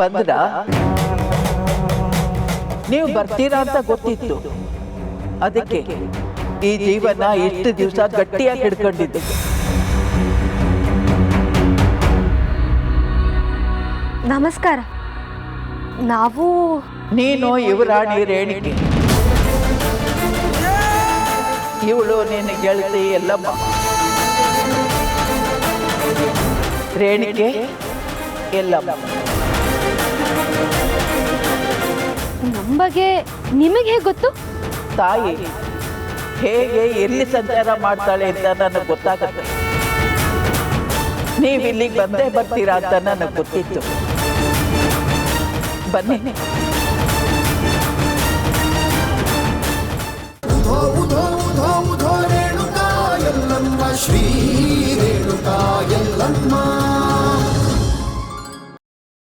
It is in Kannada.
ಬಂದ್ರ? ನೀವು ಬರ್ತೀರಾ ಅಂತ ಗೊತ್ತಿತ್ತು. ಅದಕ್ಕೆ ಈ ಜೀವನ ಎಷ್ಟು ದಿವಸ ಗಟ್ಟಿಯಾಗಿ ಹಿಡ್ಕೊಂಡಿದ್ದೆ. ನಮಸ್ಕಾರ. ನಾವು ನೀನು ಇವರಾಣಿ ರೇಣಿಕೆ. ಇವಳು ನೀನು ಗೆಳತಿ ಎಲ್ಲಮ್ಮ ರೇಣಿಕೆ ಎಲ್ಲಮ್ಮ ನಮ್ಮ ಬಗ್ಗೆ ನಿಮಗೆ ಹೇಗೆ ಗೊತ್ತು? ತಾಯಿ ಹೇಗೆ ಎಲ್ಲಿ ಸಂಚಾರ ಮಾಡ್ತಾಳೆ ಅಂತ ನನಗೆ ಗೊತ್ತಾಗತ್ತೆ. ನೀವು ಇಲ್ಲಿಗೆ ಬಂದೇ ಬರ್ತೀರಾ ಅಂತ ನನಗೆ ಗೊತ್ತಿತ್ತು. ಬನ್ನಿ. ಶ್ರೀ ರೇಣುಕಾ ಎಲ್ಲಮ್ಮ.